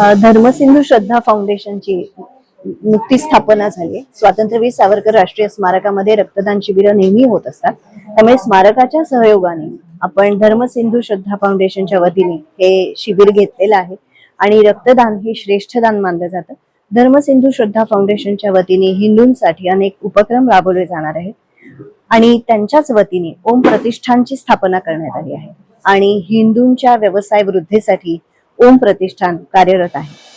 धर्मसिंधू श्रद्धा फाउंडेशनची नुकतीच स्थापना झाली. स्वातंत्र्यवीर सावरकर राष्ट्रीय स्मारकामध्ये रक्तदान शिबिरं नेहमी होत असतात. त्यामुळे स्मारकाच्या सहयोगाने आपण धर्मसिंधू श्रद्धा फाउंडेशनच्या वतीने हे शिबिर घेतलेलं आहे आणि रक्तदान हे श्रेष्ठ दान मानलं जातं. धर्मसिंधू श्रद्धा फाउंडेशनच्या वतीने हिंदूंसाठी अनेक उपक्रम राबवले जाणार आहेत आणि त्यांच्याच वतीने ओम प्रतिष्ठानची स्थापना करण्यात आली आहे. आणि हिंदूंच्या व्यवसाय वृद्धीसाठी ओम प्रतिष्ठान कार्यरत आहे.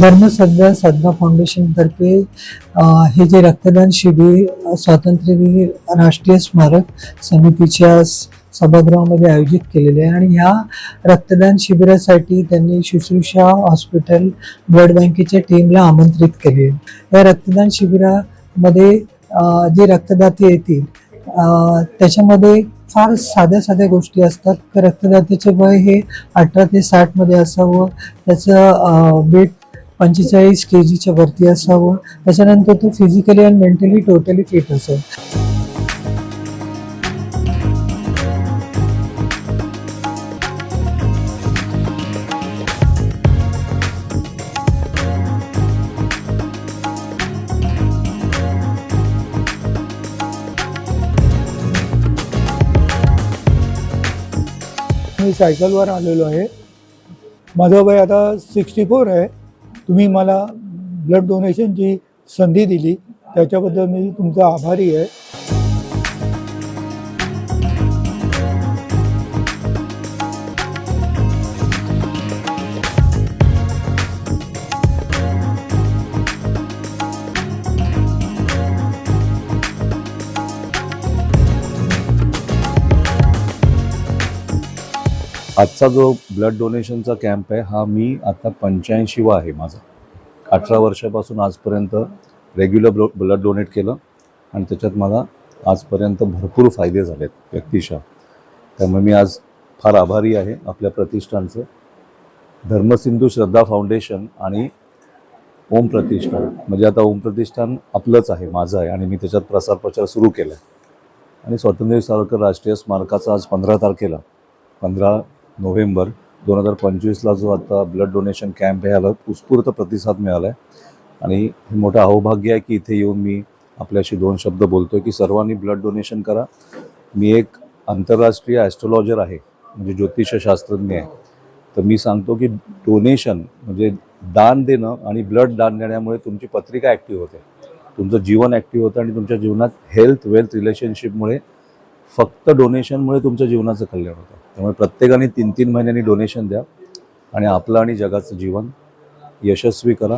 धर्मसध्या साधना फाउंडेशनतर्फे हे जे रक्तदान शिबिर स्वातंत्र्यवीर राष्ट्रीय स्मारक समितीच्या सभागृहामध्ये आयोजित केलेले आहे. आणि ह्या रक्तदान शिबिरासाठी त्यांनी शुश्रूषा हॉस्पिटल ब्लड बँकेच्या टीमला आमंत्रित केले. या रक्तदान शिबिरामध्ये जे रक्तदाते येतील त्याच्यामध्ये फार साध्या साध्या गोष्टी असतात. तर रक्तदात्याचे वय हे अठरा ते साठमध्ये असावं. त्याचं वेट पंचेचाळीस के जीच्या वरती असावं. त्याच्यानंतर तो फिजिकली आणि मेंटली टोटली फिट असेल. मी सायकलवर आलेलो आहे. माझं वय आता सिक्स्टी फोर आहे. तुम्ही मला ब्लड डोनेशनची संधी दिली. त्याच्याबद्दल मी तुमचा आभारी आहे. आजचा जो ब्लड डोनेशनचा कॅम्प आहे हा मी आता पंच्याऐंशीवा आहे माझा. अठरा वर्षापासून आजपर्यंत रेग्युलर ब्ल ब्लड डोनेट केलं आणि त्याच्यात मला आजपर्यंत भरपूर फायदे झालेत व्यक्तिशः त्यामुळे मी आज फार आभारी आहे आपल्या प्रतिष्ठानचं. धर्मसिंधू श्रद्धा फाउंडेशन आणि ओम प्रतिष्ठान. म्हणजे आता ओम प्रतिष्ठान आपलंच आहे माझं आहे आणि मी त्याच्यात प्रसार प्रचार सुरू केला आहे आणि स्वातंत्र्य सावरकर राष्ट्रीय स्मारकाचा आज पंधरा तारखेला पंधरा नोव्हेंबर दोन हजार पंचवीसला जो आता ब्लड डोनेशन कॅम्प हे आला उत्स्फूर्त प्रतिसाद मिळाला आहे आणि हे मोठं अहोभाग्य आहे की इथे येऊन मी आपल्याशी दोन शब्द बोलतोय की सर्वांनी ब्लड डोनेशन करा. मी एक आंतरराष्ट्रीय ॲस्ट्रॉलॉजर आहे म्हणजे ज्योतिषशास्त्रज्ञ आहे. तर मी सांगतो की डोनेशन म्हणजे दान देणं आणि ब्लड दान देण्यामुळे तुमची पत्रिका ॲक्टिव्ह होते. तुमचं जीवन ॲक्टिव्ह होतं आणि तुमच्या जीवनात हेल्थ वेल्थ रिलेशनशिपमुळे फक्त डोनेशनमुळे तुमच्या जीवनाचं कल्याण होतं. त्यामुळे प्रत्येकाने तीन तीन महिन्यांनी डोनेशन द्या आणि आपलं आणि जगाचं जीवन यशस्वी करा.